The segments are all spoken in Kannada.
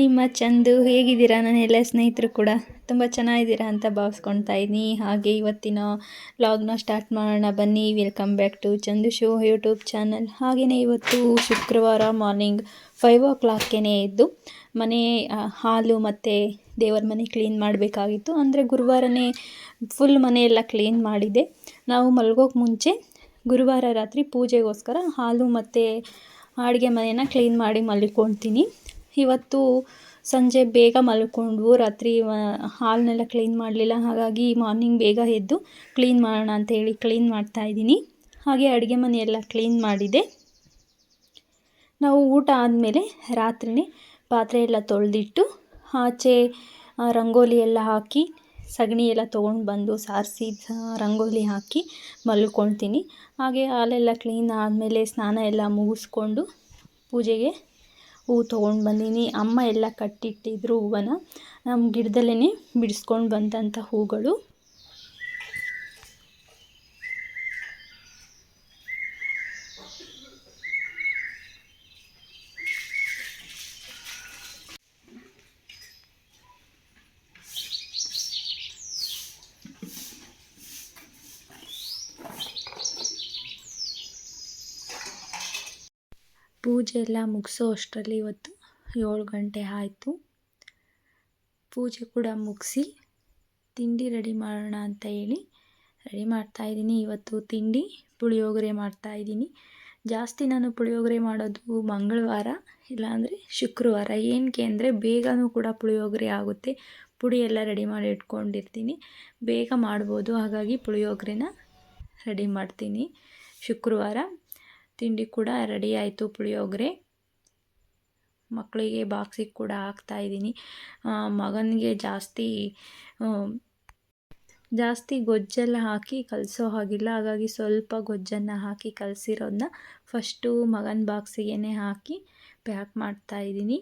ನಿಮ್ಮ ಚಂದು ಹೇಗಿದ್ದೀರಾ? ನನ್ನ ಎಲ್ಲ ಸ್ನೇಹಿತರು ಕೂಡ ತುಂಬ ಚೆನ್ನಾಗಿದ್ದೀರಾ ಅಂತ ಭಾವಿಸ್ಕೊಳ್ತಾ ಇದ್ದೀನಿ. ಹಾಗೆ ಇವತ್ತಿನ ವ್ಲಾಗ್ನ ಸ್ಟಾರ್ಟ್ ಮಾಡೋಣ. ಬನ್ನಿ welcome back to Chandu show YouTube channel ಹಾಗೆಯೇ ಇವತ್ತು ಶುಕ್ರವಾರ ಮಾರ್ನಿಂಗ್ ಫೈವ್ ಓ ಕ್ಲಾಕ್ಗೆ ಇದ್ದು ಮನೆ ಹಾಲು ಮತ್ತು ದೇವರ ಮನೆ ಕ್ಲೀನ್ ಮಾಡಬೇಕಾಗಿತ್ತು. ಅಂದರೆ ಗುರುವಾರನೇ ಫುಲ್ ಮನೆಯೆಲ್ಲ ಕ್ಲೀನ್ ಮಾಡಿದೆ. ನಾವು ಮಲ್ಗೋಕೆ ಮುಂಚೆ ಗುರುವಾರ ರಾತ್ರಿ ಪೂಜೆಗೋಸ್ಕರ ಹಾಲು ಮತ್ತು ಅಡುಗೆ ಮನೆಯನ್ನು ಕ್ಲೀನ್ ಮಾಡಿ ಮಲ್ಕೊಳ್ತೀನಿ. ಇವತ್ತು ಸಂಜೆ ಬೇಗ ಮಲ್ಕೊಂಡ್ವು ರಾತ್ರಿ ಹಾಲನ್ನೆಲ್ಲ ಕ್ಲೀನ್ ಮಾಡಲಿಲ್ಲ. ಹಾಗಾಗಿ ಮಾರ್ನಿಂಗ್ ಬೇಗ ಎದ್ದು ಕ್ಲೀನ್ ಮಾಡೋಣ ಅಂತ ಹೇಳಿ ಕ್ಲೀನ್ ಮಾಡ್ತಾ ಇದ್ದೀನಿ. ಹಾಗೆ ಅಡುಗೆ ಮನೆಯೆಲ್ಲ ಕ್ಲೀನ್ ಮಾಡಿದೆ. ನಾವು ಊಟ ಆದಮೇಲೆ ರಾತ್ರಿನೇ ಪಾತ್ರೆ ಎಲ್ಲ ತೊಳೆದಿಟ್ಟು ಆಚೆ ರಂಗೋಲಿ ಎಲ್ಲ ಹಾಕಿ, ಸಗಣಿ ಎಲ್ಲ ತೊಗೊಂಡು ಬಂದು ಸಾರಿಸಿ ರಂಗೋಲಿ ಹಾಕಿ ಮಲ್ಕೊಳ್ತೀನಿ. ಹಾಗೆ ಹಾಲೆಲ್ಲ ಕ್ಲೀನ್ ಆದಮೇಲೆ ಸ್ನಾನ ಎಲ್ಲ ಮುಗಿಸ್ಕೊಂಡು ಪೂಜೆಗೆ ಹೂವು ತೊಗೊಂಡು ಬಂದೀನಿ. ಅಮ್ಮ ಎಲ್ಲ ಕಟ್ಟಿಟ್ಟಿದ್ರು ಹೂವನ್ನ. ನಮ್ಮ ಗಿಡದಲ್ಲೇ ಬಿಡಿಸ್ಕೊಂಡು ಬಂದಂಥ ಹೂಗಳು. ಪೂಜೆ ಎಲ್ಲ ಮುಗಿಸೋ ಅಷ್ಟರಲ್ಲಿ ಇವತ್ತು ಏಳು ಗಂಟೆ ಆಯಿತು. ಪೂಜೆ ಕೂಡ ಮುಗಿಸಿ ತಿಂಡಿ ರೆಡಿ ಮಾಡೋಣ ಅಂತ ಹೇಳಿ ರೆಡಿ ಮಾಡ್ತಾಯಿದ್ದೀನಿ ಇವತ್ತು ತಿಂಡಿ, ಪುಳಿಯೋಗರೆ ಮಾಡ್ತಾಯಿದ್ದೀನಿ ಜಾಸ್ತಿ ನಾನು ಪುಳಿಯೋಗರೆ ಮಾಡೋದು ಮಂಗಳವಾರ, ಇಲ್ಲಾಂದರೆ ಶುಕ್ರವಾರ. ಏನಕ್ಕೆ ಅಂದರೆ ಬೇಗನೂ ಕೂಡ ಪುಳಿಯೋಗರೆ ಆಗುತ್ತೆ. ಪುಡಿ ಎಲ್ಲ ರೆಡಿ ಮಾಡಿ ಇಟ್ಕೊಂಡಿರ್ತೀನಿ. ಬೇಗ ಮಾಡ್ಬೋದು. ಹಾಗಾಗಿ ಪುಳಿಯೋಗರೆನ ರೆಡಿ ಮಾಡ್ತೀನಿ ಶುಕ್ರವಾರ. ತಿಂಡಿ ಕೂಡ ರೆಡಿ ಆಯಿತು ಪುಳಿಯೋಗರೆ. ಮಕ್ಕಳಿಗೆ ಬಾಕ್ಸಿಗೆ ಕೂಡ ಹಾಕ್ತಾಯಿದ್ದೀನಿ ಮಗನಿಗೆ ಜಾಸ್ತಿ ಜಾಸ್ತಿ ಗೊಜ್ಜೆಲ್ಲ ಹಾಕಿ ಕಲಸೋ ಹಾಗಿಲ್ಲ. ಹಾಗಾಗಿ ಸ್ವಲ್ಪ ಗೊಜ್ಜನ್ನು ಹಾಕಿ ಕಲಸಿರೋದನ್ನ ಫಸ್ಟು ಮಗನ ಬಾಕ್ಸಿಗೆ ಹಾಕಿ ಪ್ಯಾಕ್ ಮಾಡ್ತಾಯಿದ್ದೀನಿ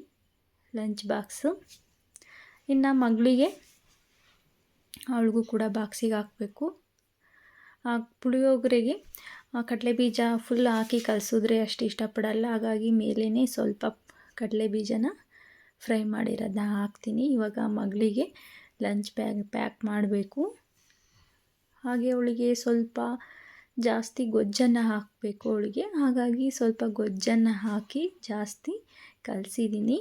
ಲಂಚ್ ಬಾಕ್ಸು. ಇನ್ನು ಮಗಳಿಗೆ ಅವಳಿಗೂ ಕೂಡ ಬಾಕ್ಸಿಗೆ ಹಾಕಬೇಕು. ಪುಳಿಯೋಗರೆಗೆ ಕಡಲೆ ಬೀಜ ಫುಲ್ ಹಾಕಿ ಕಲಸಿದ್ರೆ ಅಷ್ಟು ಇಷ್ಟಪಡಲ್ಲ. ಹಾಗಾಗಿ ಮೇಲೇ ಸ್ವಲ್ಪ ಕಡಲೆ ಬೀಜನ ಫ್ರೈ ಮಾಡಿರೋದನ್ನ ಹಾಕ್ತೀನಿ. ಇವಾಗ ಮಗಳಿಗೆ ಲಂಚ್ ಬ್ಯಾಗ್ ಪ್ಯಾಕ್ ಮಾಡಬೇಕು. ಹಾಗೆ ಅವಳಿಗೆ ಸ್ವಲ್ಪ ಜಾಸ್ತಿ ಗೊಜ್ಜನ್ನು ಹಾಕಬೇಕು ಅವಳಿಗೆ. ಹಾಗಾಗಿ ಸ್ವಲ್ಪ ಗೊಜ್ಜನ್ನು ಹಾಕಿ ಜಾಸ್ತಿ ಕಲಸಿದ್ದೀನಿ.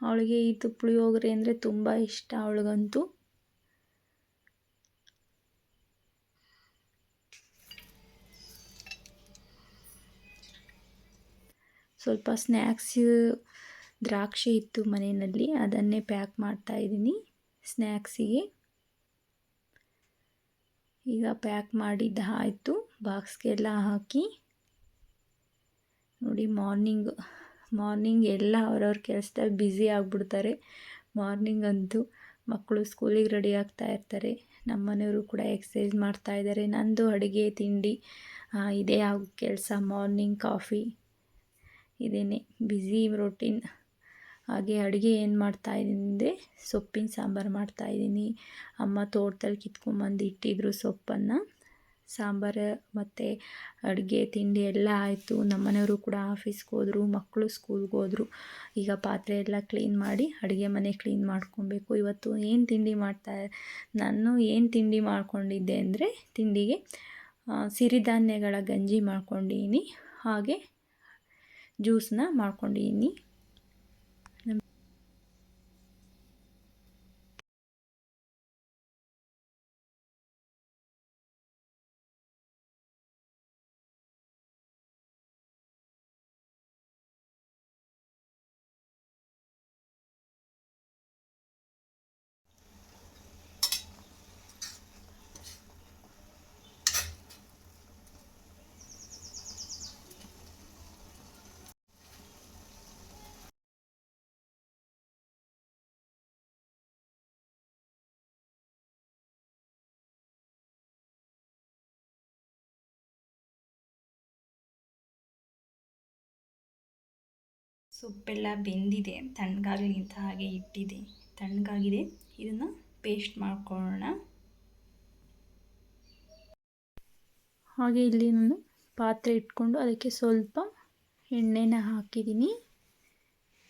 ಅವಳಿಗೆ ಇದು ಪುಳಿಯೋಗರೆ ಅಂದರೆ ತುಂಬ ಇಷ್ಟ ಅವಳಿಗಂತೂ. ಸ್ವಲ್ಪ ಸ್ನ್ಯಾಕ್ಸ್ ದ್ರಾಕ್ಷಿ ಇತ್ತು ಮನೆಯಲ್ಲಿ, ಅದನ್ನೇ ಪ್ಯಾಕ್ ಮಾಡ್ತಾ ಇದ್ದೀನಿ ಸ್ನ್ಯಾಕ್ಸಿಗೆ ಈಗ ಪ್ಯಾಕ್ ಮಾಡಿದ್ದು ಆಯಿತು ಬಾಕ್ಸ್ಗೆಲ್ಲ ಹಾಕಿ. ನೋಡಿ ಮಾರ್ನಿಂಗ್ ಮಾರ್ನಿಂಗ್ ಎಲ್ಲ ಅವ್ರವ್ರ ಕೆಲಸದಲ್ಲಿ ಬ್ಯುಸಿ ಆಗಿಬಿಡ್ತಾರೆ. ಮಾರ್ನಿಂಗ್ ಅಂತೂ ಮಕ್ಕಳು ಸ್ಕೂಲಿಗೆ ರೆಡಿ ಆಗ್ತಾ ಇರ್ತಾರೆ. ನಮ್ಮ ಮನೆಯವರು ಕೂಡ ಎಕ್ಸಸೈಸ್ ಮಾಡ್ತಾ ಇದ್ದಾರೆ. ನಂದು ಅಡುಗೆ, ತಿಂಡಿ ಇದೇ ಆಗೋ, ಕೆಲಸ ಮಾರ್ನಿಂಗ್ ಕಾಫಿ ಇದೇನೆ. ಬ್ಯುಸಿ ರೊಟೀನ್ ಹಾಗೆ ಅಡುಗೆ ಏನು ಮಾಡ್ತಾಯಿದ್ದೀನಿ ಅಂದರೆ ಸೊಪ್ಪಿನ ಸಾಂಬಾರು ಮಾಡ್ತಾಯಿದ್ದೀನಿ ಅಮ್ಮ ತೋಟದಲ್ಲಿ ಕಿತ್ಕೊಂಬಂದು ಇಟ್ಟಿದ್ರು ಸೊಪ್ಪನ್ನು. ಸಾಂಬಾರು ಮತ್ತು ಅಡುಗೆ, ತಿಂಡಿ ಎಲ್ಲ ಆಯಿತು. ನಮ್ಮನೆಯವರು ಕೂಡ ಆಫೀಸ್ಗೆ ಹೋದರು, ಮಕ್ಕಳು ಸ್ಕೂಲ್ಗೆ ಹೋದರು. ಈಗ ಪಾತ್ರೆ ಎಲ್ಲ ಕ್ಲೀನ್ ಮಾಡಿ ಅಡುಗೆ ಮನೆ ಕ್ಲೀನ್ ಮಾಡ್ಕೊಬೇಕು. ಇವತ್ತು ಏನು ತಿಂಡಿ ಮಾಡ್ತಾ, ನಾನು ಏನು ತಿಂಡಿ ಮಾಡ್ಕೊಂಡಿದ್ದೆ ಅಂದರೆ ತಿಂಡಿಗೆ ಸಿರಿಧಾನ್ಯಗಳ ಗಂಜಿ ಮಾಡ್ಕೊಂಡಿದ್ದೀನಿ. ಹಾಗೆ ಜ್ಯೂಸನ್ನ ಮಾಡ್ಕೊಂಡಿದ್ದೀನಿ ಸೊಪ್ಪೆಲ್ಲ ಬೆಂದಿದೆ ತಣ್ಣಗಾಗಲಿ ಅಂತ ಹಾಗೆ ಇಟ್ಟಿದೆ. ತಣ್ಣಗಾಗಿದೆ. ಇದನ್ನು ಪೇಸ್ಟ್ ಮಾಡ್ಕೊಳ್ಳೋಣ. ಹಾಗೆ ಇಲ್ಲಿ ನಾನು ಪಾತ್ರೆ ಇಟ್ಕೊಂಡು ಅದಕ್ಕೆ ಸ್ವಲ್ಪ ಎಣ್ಣೆನ ಹಾಕಿದ್ದೀನಿ.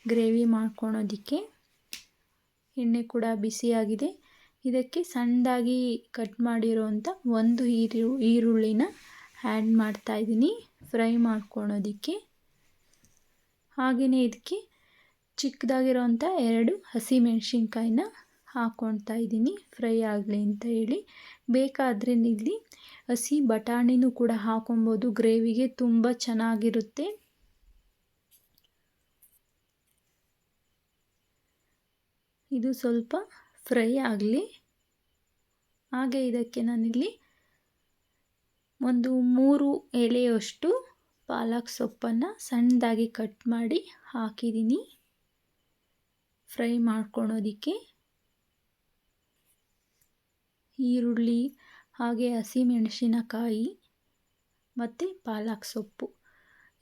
ಗ್ರೇವಿ ಮಾಡ್ಕೊಳೋದಕ್ಕೆ ಎಣ್ಣೆ ಕೂಡ ಬಿಸಿಯಾಗಿದೆ. ಇದಕ್ಕೆ ಸಣ್ಣದಾಗಿ ಕಟ್ ಮಾಡಿರೋವಂಥ ಒಂದು ಈರು, ಈರುಳ್ಳಿನ ಆ್ಯಡ್ ಮಾಡ್ತಾಯಿದ್ದೀನಿ ಫ್ರೈ ಮಾಡ್ಕೊಳೋದಕ್ಕೆ. ಹಾಗೆಯೇ ಇದಕ್ಕೆ ಚಿಕ್ಕದಾಗಿರೋಂಥ ಎರಡು ಹಸಿಮೆಣ್ಸಿನ್ಕಾಯಿನ ಹಾಕ್ಕೊಳ್ತಾ ಇದ್ದೀನಿ. ಫ್ರೈ ಆಗಲಿ ಅಂತ ಹೇಳಿ. ಬೇಕಾದರೆ ಇಲ್ಲಿ ಹಸಿ ಬಟಾಣಿನೂ ಕೂಡ ಹಾಕೊಬೋದು ಗ್ರೇವಿಗೆ ತುಂಬ ಚೆನ್ನಾಗಿರುತ್ತೆ. ಇದು ಸ್ವಲ್ಪ ಫ್ರೈ ಆಗಲಿ. ಹಾಗೆ ಇದಕ್ಕೆ ನಾನಿಲ್ಲಿ ಒಂದು ಮೂರು ಎಲೆಯಷ್ಟು ಪಾಲಕ್ ಸೊಪ್ಪನ್ನು ಸಣ್ಣದಾಗಿ ಕಟ್ ಮಾಡಿ ಹಾಕಿದ್ದೀನಿ. ಫ್ರೈ ಮಾಡ್ಕೊಳೋದಕ್ಕೆ ಈರುಳ್ಳಿ, ಹಾಗೆ ಹಸಿಮೆಣಸಿನಕಾಯಿ ಮತ್ತು ಪಾಲಕ್ ಸೊಪ್ಪು.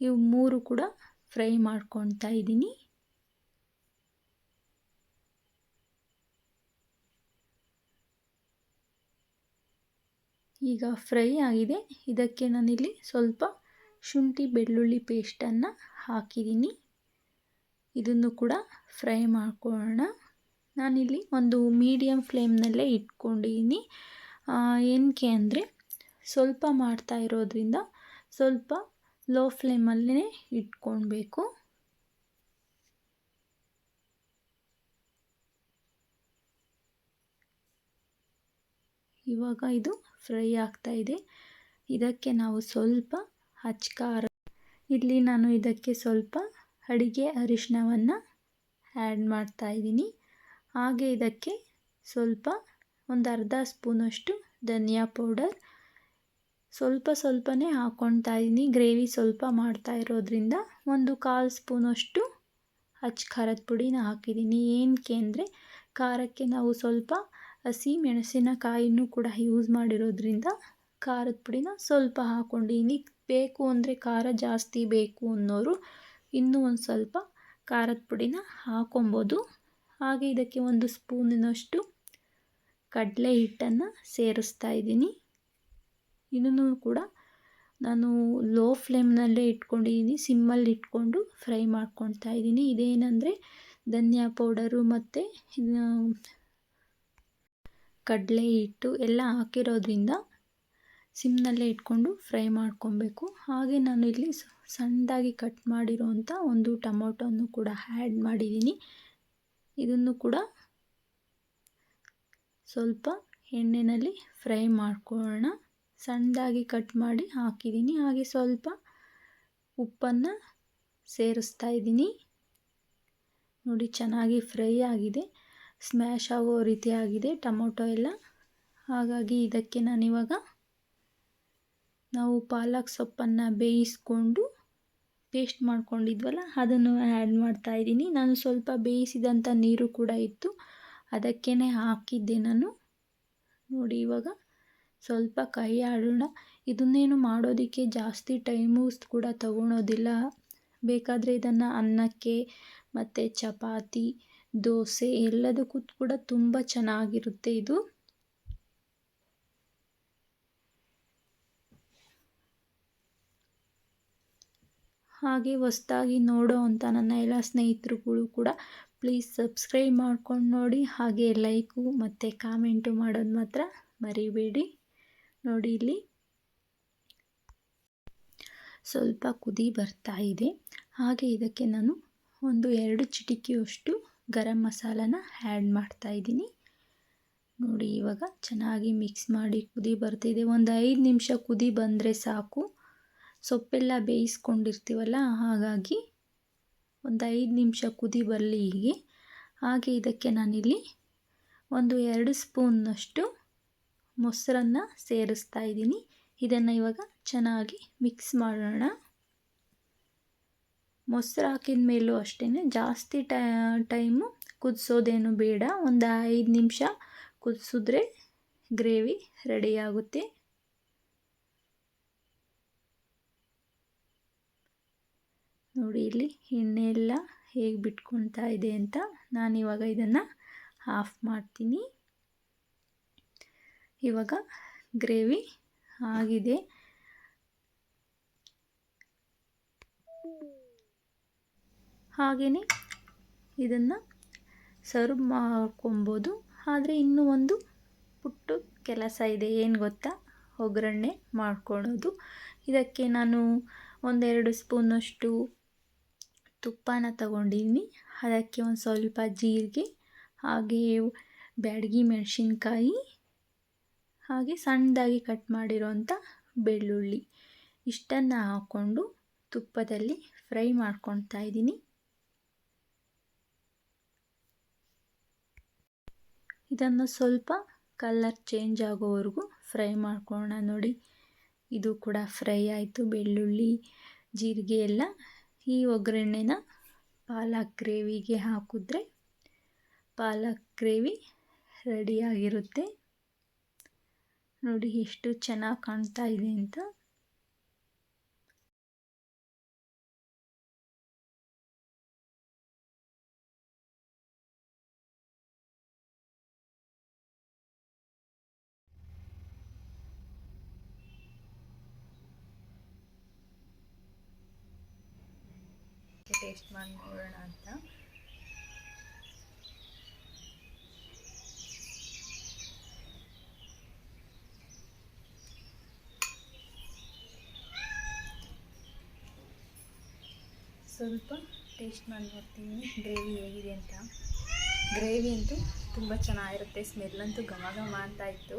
ಇವು ಮೂರು ಕೂಡ ಫ್ರೈ ಮಾಡ್ಕೊತಾ ಇದ್ದೀನಿ. ಈಗ ಫ್ರೈ ಆಗಿದೆ. ಇದಕ್ಕೆ ನಾನಿಲ್ಲಿ ಸ್ವಲ್ಪ ಶುಂಠಿ ಬೆಳ್ಳುಳ್ಳಿ ಪೇಸ್ಟನ್ನು ಹಾಕಿದ್ದೀನಿ. ಇದನ್ನು ಕೂಡ ಫ್ರೈ ಮಾಡ್ಕೊಳ್ಳೋಣ. ನಾನಿಲ್ಲಿ ಒಂದು ಮೀಡಿಯಮ್ ಫ್ಲೇಮ್ನಲ್ಲೇ ಇಟ್ಕೊಂಡಿದ್ದೀನಿ. ಏನಕ್ಕೆ ಅಂದರೆ ಸ್ವಲ್ಪ ಮಾಡ್ತಾ ಇರೋದ್ರಿಂದ ಸ್ವಲ್ಪ ಲೋ ಫ್ಲೇಮಲ್ಲೇ ಇಟ್ಕೊಳ್ಬೇಕು. ಇವಾಗ ಇದು ಫ್ರೈ ಆಗ್ತಾ ಇದೆ. ಇದಕ್ಕೆ ನಾವು ಸ್ವಲ್ಪ ಹಚ್ಕಾರ ಇಲ್ಲಿ ನಾನು ಇದಕ್ಕೆ ಸ್ವಲ್ಪ ಅಡಿಗೆ ಅರಿಶಿನವನ್ನು ಆ್ಯಡ್ ಮಾಡ್ತಾ ಇದ್ದೀನಿ. ಹಾಗೆ ಇದಕ್ಕೆ ಸ್ವಲ್ಪ ಒಂದು ಅರ್ಧ ಸ್ಪೂನಷ್ಟು ಧನಿಯಾ ಪೌಡರ್. ಸ್ವಲ್ಪ ಸ್ವಲ್ಪನೇ ಹಾಕ್ಕೊಳ್ತಾ ಇದ್ದೀನಿ. ಗ್ರೇವಿ ಸ್ವಲ್ಪ ಮಾಡ್ತಾ ಇರೋದ್ರಿಂದ ಒಂದು ಕಾಲು ಸ್ಪೂನಷ್ಟು ಹಚ್ಚ ಖಾರದ ಪುಡಿನ ಹಾಕಿದ್ದೀನಿ. ಏನಕ್ಕೆ ಅಂದರೆ ಖಾರಕ್ಕೆ ನಾವು ಸ್ವಲ್ಪ ಹಸಿ ಮೆಣಸಿನಕಾಯಿನೂ ಕೂಡ ಯೂಸ್ ಮಾಡಿರೋದ್ರಿಂದ ಖಾರದ ಪುಡಿನ ಸ್ವಲ್ಪ ಹಾಕ್ಕೊಂಡಿನಿ ಬೇಕು ಅಂದರೆ ಖಾರ ಜಾಸ್ತಿ ಬೇಕು ಅನ್ನೋರು ಇನ್ನೂ ಒಂದು ಸ್ವಲ್ಪ ಖಾರದ ಪುಡಿನ ಹಾಕೊಬೋದು. ಹಾಗೆ ಇದಕ್ಕೆ ಒಂದು ಸ್ಪೂನಿನಷ್ಟು ಕಡಲೆ ಹಿಟ್ಟನ್ನು ಸೇರಿಸ್ತಾ ಇದ್ದೀನಿ. ಇದನ್ನು ಕೂಡ ನಾನು ಲೋ ಫ್ಲೇಮ್ನಲ್ಲೇ ಇಟ್ಕೊಂಡಿದ್ದೀನಿ, ಸಿಮ್ಮಲ್ಲಿ ಇಟ್ಕೊಂಡು ಫ್ರೈ ಮಾಡ್ಕೊಳ್ತಾ ಇದ್ದೀನಿ. ಇದೇನಂದರೆ ಧನಿಯಾ ಪೌಡರು ಮತ್ತು ಕಡಲೆ ಹಿಟ್ಟು ಎಲ್ಲ ಹಾಕಿರೋದ್ರಿಂದ ಸಿಮ್ನಲ್ಲೇ ಇಟ್ಕೊಂಡು ಫ್ರೈ ಮಾಡ್ಕೊಬೇಕು. ಹಾಗೆ ನಾನು ಇಲ್ಲಿ ಸಣ್ಣದಾಗಿ ಕಟ್ ಮಾಡಿರೋಂಥ ಒಂದು ಟೊಮೊಟೊನು ಕೂಡ ಆ್ಯಡ್ ಮಾಡಿದ್ದೀನಿ. ಇದನ್ನು ಕೂಡ ಸ್ವಲ್ಪ ಎಣ್ಣೆಯಲ್ಲಿ ಫ್ರೈ ಮಾಡ್ಕೊಳ್ಳೋಣ. ಸಣ್ಣದಾಗಿ ಕಟ್ ಮಾಡಿ ಹಾಕಿದ್ದೀನಿ. ಹಾಗೆ ಸ್ವಲ್ಪ ಉಪ್ಪನ್ನು ಸೇರಿಸ್ತಾ ಇದ್ದೀನಿ. ನೋಡಿ, ಚೆನ್ನಾಗಿ ಫ್ರೈ ಆಗಿದೆ. ಸ್ಮ್ಯಾಶ್ ಆಗೋ ರೀತಿ ಆಗಿದೆ ಟೊಮೊಟೊ ಎಲ್ಲ. ಹಾಗಾಗಿ ಇದಕ್ಕೆ ನಾನಿವಾಗ ನಾವು ಪಾಲಕ್ ಸೊಪ್ಪನ್ನು ಬೇಯಿಸ್ಕೊಂಡು ಪೇಸ್ಟ್ ಮಾಡ್ಕೊಂಡಿದ್ವಲ್ಲ, ಅದನ್ನು ಆ್ಯಡ್ ಮಾಡ್ತಾ ಇದ್ದೀನಿ. ನಾನು ಸ್ವಲ್ಪ ಬೇಯಿಸಿದಂಥ ನೀರು ಕೂಡ ಇತ್ತು. ಅದಕ್ಕೇ ಹಾಕಿದ್ದೆ ನಾನು. ನೋಡಿ, ಇವಾಗ ಸ್ವಲ್ಪ ಕೈ ಆಡೋಣ. ಇದನ್ನೇನು ಮಾಡೋದಕ್ಕೆ ಜಾಸ್ತಿ ಟೈಮು ಕೂಡ ತಗೊಳೋದಿಲ್ಲ. ಬೇಕಾದರೆ ಇದನ್ನು ಅನ್ನಕ್ಕೆ ಮತ್ತು ಚಪಾತಿ, ದೋಸೆ ಎಲ್ಲದಕ್ಕೂ ಕೂಡ ತುಂಬ ಚೆನ್ನಾಗಿರುತ್ತೆ ಇದು. ಹಾಗೆ ಹೊಸ್ದಾಗಿ ನೋಡೋ ಅಂತ ನನ್ನ ಎಲ್ಲ ಸ್ನೇಹಿತರುಗಳು ಕೂಡ ಪ್ಲೀಸ್ ಸಬ್ಸ್ಕ್ರೈಬ್ ಮಾಡ್ಕೊಂಡು ನೋಡಿ. ಹಾಗೆ ಲೈಕು ಮತ್ತು ಕಾಮೆಂಟು ಮಾಡೋದು ಮಾತ್ರ ಮರಿಬೇಡಿ. ನೋಡಿ ಇಲ್ಲಿ. ಸ್ವಲ್ಪ ಕುದಿ ಬರ್ತಾ ಇದೆ. ಹಾಗೆ ಇದಕ್ಕೆ ನಾನು ಒಂದು ಎರಡು ಚಿಟಿಕೆಯಷ್ಟು ಗರಂ ಮಸಾಲನ ಆ್ಯಡ್ ಮಾಡ್ತಾ ಇದ್ದೀನಿ. ನೋಡಿ ಇವಾಗ ಚೆನ್ನಾಗಿ ಮಿಕ್ಸ್ ಮಾಡಿ ಕುದಿ ಬರ್ತಿದೆ. ಒಂದು ಐದು ನಿಮಿಷ ಕುದಿ ಬಂದರೆ ಸಾಕು. ಸೊಪ್ಪೆಲ್ಲ ಬೇಯಿಸ್ಕೊಂಡಿರ್ತೀವಲ್ಲ, ಹಾಗಾಗಿ ಒಂದು ಐದು ನಿಮಿಷ ಕುದಿ ಬರಲಿ ಹೀಗೆ. ಹಾಗೆ ಇದಕ್ಕೆ ನಾನಿಲ್ಲಿ ಒಂದು ಎರಡು ಸ್ಪೂನ್ನಷ್ಟು ಮೊಸರನ್ನು ಸೇರಿಸ್ತಾ ಇದ್ದೀನಿ. ಇದನ್ನು ಇವಾಗ ಚೆನ್ನಾಗಿ ಮಿಕ್ಸ್ ಮಾಡೋಣ. ಮೊಸರು ಹಾಕಿದ ಮೇಲೂ ಅಷ್ಟೇ ಜಾಸ್ತಿ ಟೈಮು ಕುದಿಸೋದೇನು ಬೇಡ. ಒಂದು ಐದು ನಿಮಿಷ ಕುದಿಸಿದ್ರೆ ಗ್ರೇವಿ ರೆಡಿಯಾಗುತ್ತೆ ನೋಡಿ ಇಲ್ಲಿ ಎಣ್ಣೆ ಎಲ್ಲ ಹೇಗೆ ಬಿಟ್ಕೊಳ್ತಾ ಇದೆ ಅಂತ ನಾನು ಇವಾಗ ಇದನ್ನು ಆಫ್ ಮಾಡ್ತೀನಿ. ಇವಾಗ ಗ್ರೇವಿ ಆಗಿದೆ. ಹಾಗೆಯೇ ಇದನ್ನು ಸರ್ವ್ ಮಾಡ್ಕೊಬೋದು ಆದರೆ ಇನ್ನೂ ಒಂದು ಪುಟ್ಟು ಕೆಲಸ ಇದೆ. ಏನು ಗೊತ್ತಾ? ಒಗ್ಗರಣೆ ಮಾಡ್ಕೊಳ್ಳೋದು. ಇದಕ್ಕೆ ನಾನು ಒಂದೆರಡು ಸ್ಪೂನಷ್ಟು ತುಪ್ಪನ ತಗೊಂಡಿದ್ದೀನಿ ಅದಕ್ಕೆ ಒಂದು ಸ್ವಲ್ಪ ಜೀರಿಗೆ, ಹಾಗೆ ಬ್ಯಾಡಗಿ ಮೆಣಸಿನ್ಕಾಯಿ, ಹಾಗೆ ಸಣ್ಣದಾಗಿ ಕಟ್ ಮಾಡಿರೋಂಥ ಬೆಳ್ಳುಳ್ಳಿ. ಇಷ್ಟನ್ನು ಹಾಕ್ಕೊಂಡು ತುಪ್ಪದಲ್ಲಿ ಫ್ರೈ ಮಾಡ್ಕೊತಾ ಇದ್ದೀನಿ. ಇದನ್ನು ಸ್ವಲ್ಪ ಕಲರ್ ಚೇಂಜ್ ಆಗೋವರೆಗೂ ಫ್ರೈ ಮಾಡ್ಕೊಳ್ಳೋಣ ನೋಡಿ. ಇದು ಕೂಡ ಫ್ರೈ ಆಯಿತು. ಬೆಳ್ಳುಳ್ಳಿ, ಜೀರಿಗೆ ಎಲ್ಲ ಈ ಒಗ್ಗರಣೆನ ಪಾಲಕ್ ಗ್ರೇವಿಗೆ ಹಾಕಿದ್ರೆ ಪಾಲಕ್ ಗ್ರೇವಿ ರೆಡಿಯಾಗಿರುತ್ತೆ ನೋಡಿ ಎಷ್ಟು ಚೆನ್ನಾಗಿ ಕಾಣ್ತಾ ಇದೆ ಅಂತ. ಟೇಸ್ಟ್ ಮಾಡಿ ನೋಡೋಣ ಅಂತ ಸ್ವಲ್ಪ ಟೇಸ್ಟ್ ಮಾಡಿ ನೋಡ್ತೀನಿ ಗ್ರೇವಿ ಹೇಗಿದೆ ಅಂತ. ಗ್ರೇವಿ ಅಂತೂ ತುಂಬ ಚೆನ್ನಾಗಿರುತ್ತೆ. ಸ್ಮೆಲ್ ಅಂತೂ ಘಮ ಘಮ ಅಂತ ಇತ್ತು.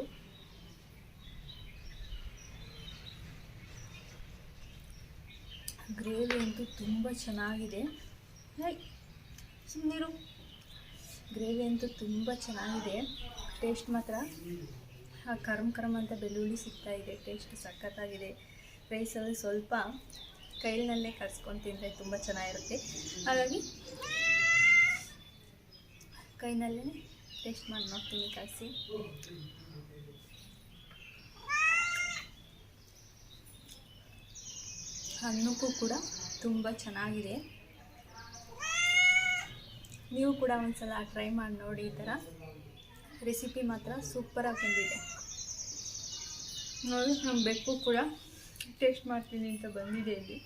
ಗ್ರೇವಿ ಅಂತೂ ತುಂಬ ಚೆನ್ನಾಗಿದೆ. ಸುಮ್ಮನಿರು ಗ್ರೇವಿ ಅಂತೂ ತುಂಬ ಚೆನ್ನಾಗಿದೆ. ಟೇಸ್ಟ್ ಮಾತ್ರ, ಆ ಕರಮ್ ಕರಮ್ ಅಂತ ಬೆಳ್ಳುಳ್ಳಿ ಸಿಗ್ತಾ ಇದೆ. ಟೇಸ್ಟ್ ಸಖತ್ತಾಗಿದೆ. ರೈಸಲ್ಲಿ ಸ್ವಲ್ಪ ಕೈಲಿನಲ್ಲೇ ಕರ್ಸ್ಕೊಂಡು ತಿಂದರೆ ತುಂಬ ಚೆನ್ನಾಗಿರುತ್ತೆ. ಹಾಗಾಗಿ ಕೈನಲ್ಲೇ ಟೇಸ್ಟ್ ಮಾಡಿ ನೋಡ್ತೀನಿ ಕಳಿಸಿ ಅನ್ನಕ್ಕೂ ಕೂಡ ತುಂಬ ಚೆನ್ನಾಗಿದೆ. ನೀವು ಕೂಡ ಒಂದ್ಸಲ ಟ್ರೈ ಮಾಡಿ ನೋಡಿ ಈ ಥರ. ರೆಸಿಪಿ ಮಾತ್ರ ಸೂಪರಾಗಿ ಬಂದಿದೆ. ನೋಡಿ, ನಮ್ಮ ಬೆಕ್ಕು ಕೂಡ ಟೇಸ್ಟ್ ಮಾಡ್ತೀನಿ ಅಂತ ಬಂದಿದೆ ಇಲ್ಲಿ.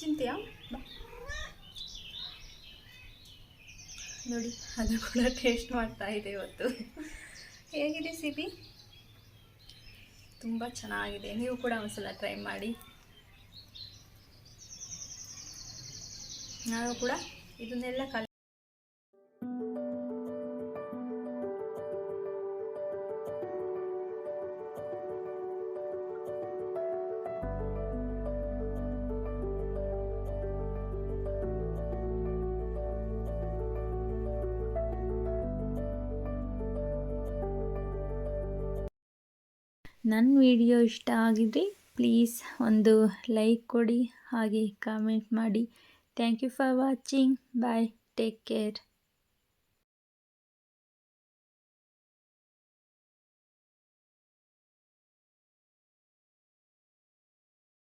ಚಿಂತೆಯಾ ಬಾ. ನೋಡಿ, ಅದು ಕೂಡ ಟೇಸ್ಟ್ ಮಾಡ್ತಾ ಇದೆ ಇವತ್ತು. ಹೇಗಿದೆ ಸಿಬಿ? ತುಂಬ ಚೆನ್ನಾಗಿದೆ. ನೀವು ಕೂಡ ಒಂದ್ಸಲ ಟ್ರೈ ಮಾಡಿ. ನಾನು ಕೂಡ ಇದನ್ನೆಲ್ಲ ನನ್ನ ವಿಡಿಯೋ ಇಷ್ಟ ಆಗಿದ್ರೆ ಪ್ಲೀಸ್ ಒಂದು ಲೈಕ್ ಕೊಡಿ ಹಾಗೆ ಕಾಮೆಂಟ್ ಮಾಡಿ. Thank you for watching. Bye. Take care.